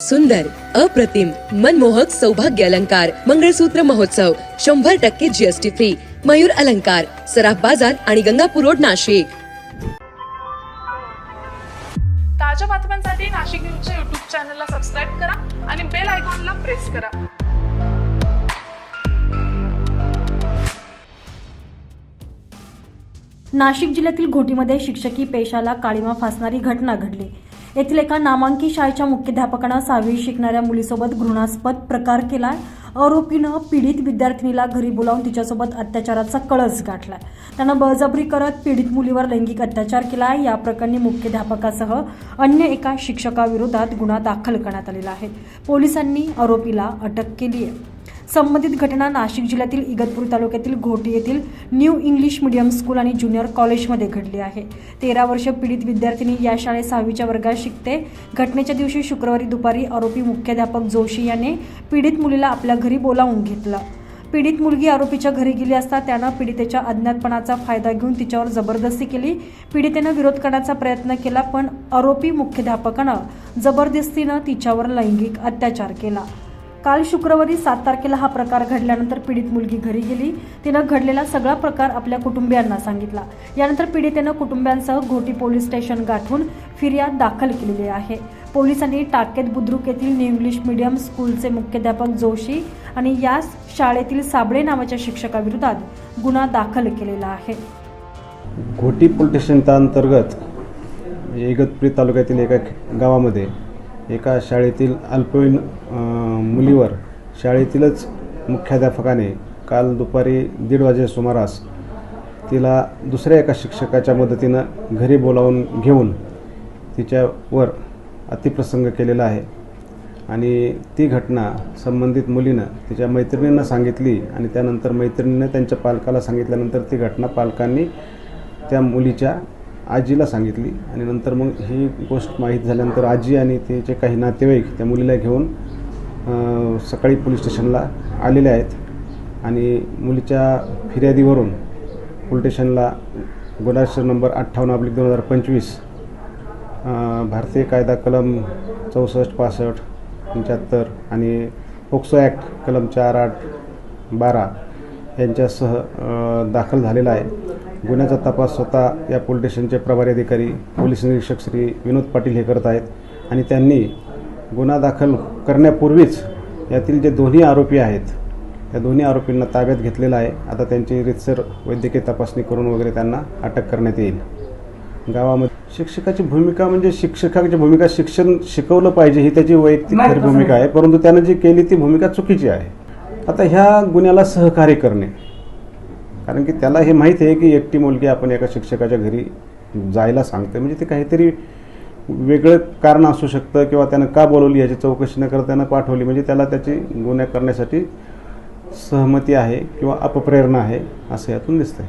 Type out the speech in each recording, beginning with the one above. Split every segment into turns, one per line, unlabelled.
सुंदर अप्रतिम मनमोहक सौभाग्य अलंकार मंगळसूत्र महोत्सव शंभर टक्के जीएसटी फ्री मयूर अलंकार सराफ बाजार आणि गंगापूर रोड नाशिक.
ताज्या बातम्यांसाठी नाशिक न्यूजच्या युट्यूब चॅनलला सबस्क्राईब करा आणि बेल आयकॉनला प्रेस करा.
नाशिक जिल्ह्यातील घोटीमध्ये शिक्षकी पेशाला काळीमा फासणारी घटना घडली. येथील एका नामांकित शाळेच्या मुख्याध्यापकानं सहावी शिकणाऱ्या मुलीसोबत घृणास्पद प्रकार केलाय. आरोपीनं पीडित विद्यार्थिनीला घरी बोलावून तिच्यासोबत अत्याचाराचा कळस गाठलाय. त्यानं बळजबरी करत पीडित मुलीवर लैंगिक अत्याचार केलाय. या प्रकरणी मुख्याध्यापकासह अन्य एका शिक्षकाविरोधात गुन्हा दाखल करण्यात आलेला आहे. पोलिसांनी आरोपीला अटक केली आहे संबंधित घटना नाशिक जिल्ह्यातील इगतपूर तालुक्यातील घोटी येथील न्यू इंग्लिश मीडियम स्कूल आणि ज्युनियर कॉलेजमध्ये घडली आहे. तेरा वर्ष पीडित विद्यार्थिनी या शाळेत सहावीच्या वर्गात शिकते. घटनेच्या दिवशी शुक्रवारी दुपारी आरोपी मुख्याध्यापक जोशी याने पीडित मुलीला आपल्या घरी बोलावून घेतलं. पीडित मुलगी आरोपीच्या घरी गेली असता त्यानं पीडितेच्या अज्ञातपणाचा फायदा घेऊन तिच्यावर जबरदस्ती केली. पीडितेनं विरोध करण्याचा प्रयत्न केला पण आरोपी मुख्याध्यापकानं जबरदस्तीनं तिच्यावर लैंगिक अत्याचार केला. काल शुक्रवारी सात तारखेला हा प्रकार घडल्यानंतर पीडित मुलगी घरी गेली. तिनं घडलेला सगळा प्रकार आपल्या कुटुंबियांना सांगितला. यानंतर पीडितेनं कुटुंबियांसह घोटी पोलीस स्टेशन गाठून फिर्याद दाखल केलेली आहे. पोलिसांनी टाकेत बुद्रुक येथील न्यू इंग्लिश मीडियम स्कूलचे मुख्याध्यापक जोशी आणि याच शाळेतील साबळे नावाच्या शिक्षकाविरोधात गुन्हा दाखल केलेला आहे.
घोटी पोलीस स्टेशनच्या अंतर्गत म्हणजे इगतपुरी तालुक्यातील एका गावामध्ये एका शाळेतील अल्पवयीन मुलीवर शाळेतीलच मुख्याध्यापकाने काल दुपारी दीड वाजे सुमारास तिला दुसऱ्या एका शिक्षकाच्या मदतीनं घरी बोलावून घेऊन तिच्यावर अतिप्रसंग केलेला आहे. आणि ती घटना संबंधित मुलीनं तिच्या मैत्रिणींना सांगितली आणि त्यानंतर मैत्रिणीनं त्यांच्या पालकाला सांगितल्यानंतर ती घटना पालकांनी त्या मुलीच्या आजीला सांगितली आणि नंतर मग ही गोष्ट माहीत झाल्यानंतर आजी आणि त्याचे काही नातेवाईक त्या मुलीला घेऊन सकाळी पोलीस स्टेशनला आलेले आहेत. आणि मुलीच्या फिर्यादीवरून पोलीस स्टेशनला गुन्हा नंबर अठ्ठावन्न अब्लिक दोन हजार पंचवीस भारतीय कायदा कलम चौसष्ट पासष्ट पंच्याहत्तर आणि पोक्सो ॲक्ट कलम चार आठ बारा यांच्यासह दाखल झालेला आहे. गुन्ह्याचा तपास स्वतः या पोलीस स्टेशनचे प्रभारी अधिकारी पोलीस निरीक्षक श्री विनोद पाटील हे करत आहेत. आणि त्यांनी गुन्हा दाखल करण्यापूर्वीच यातील जे दोन्ही आरोपी आहेत त्या दोन्ही आरोपींना ताब्यात घेतलेलं आहे. आता त्यांची रितसर वैद्यकीय तपासणी करून वगैरे त्यांना अटक करण्यात येईल. गावामध्ये शिक्षकाची भूमिका म्हणजे शिक्षकाची भूमिका शिक्षण शिकवलं पाहिजे ही त्याची वैयक्तिक भूमिका आहे. परंतु त्यानं जी केली ती भूमिका चुकीची आहे. आता ह्या गुन्ह्याला सहकार्य करणे कारण की त्याला हे माहीत आहे की एकटी मुलगी आपण एका शिक्षकाच्या घरी जायला सांगते. म्हणजे ते काहीतरी वेगळं कारण असू शकतं किंवा त्यानं का बोलवली याची चौकशी न करता त्यानं पाठवली. म्हणजे त्याला त्याची गुन्हा करण्यासाठी सहमती आहे किंवा अपप्रेरणा आहे असं यातून दिसतंय.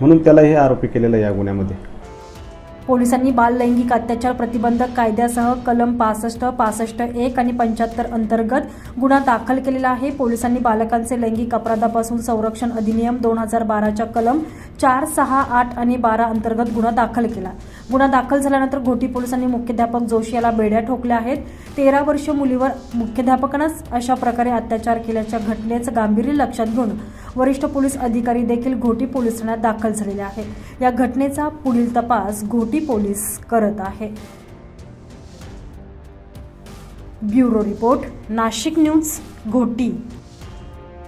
म्हणून त्याला हे आरोपी केलेलं आहे या गुन्ह्यामध्ये.
पोलिसांनी बाल लैंगिक अत्याचार प्रतिबंधक कायद्यासह कलम पासष्ट पासष्ट एक आणि पंच्याहत्तर अंतर्गत गुन्हा दाखल केलेला आहे. पोलिसांनी बालकांचे लैंगिक अपराधापासून संरक्षण अधिनियम दोन हजार बाराच्या कलम चार सहा आठ आणि बारा अंतर्गत गुन्हा दाखल केला. गुन्हा दाखल झाल्यानंतर घोटी पोलिसांनी मुख्याध्यापक जोशी याला बेड्या ठोकल्या आहेत. तेरा वर्ष मुलीवर मुख्याध्यापकानंच अशा प्रकारे अत्याचार केल्याच्या घटनेचं गांभीर्य लक्षात घेऊन वरिष्ठ पोलीस अधिकारी देखील घोटी पोलीस ठाण्यात दाखल झालेले आहे या घटनेचा पुढील तपास घोटी पोलीस करत आहे. Bureau report Nashik news Ghoti.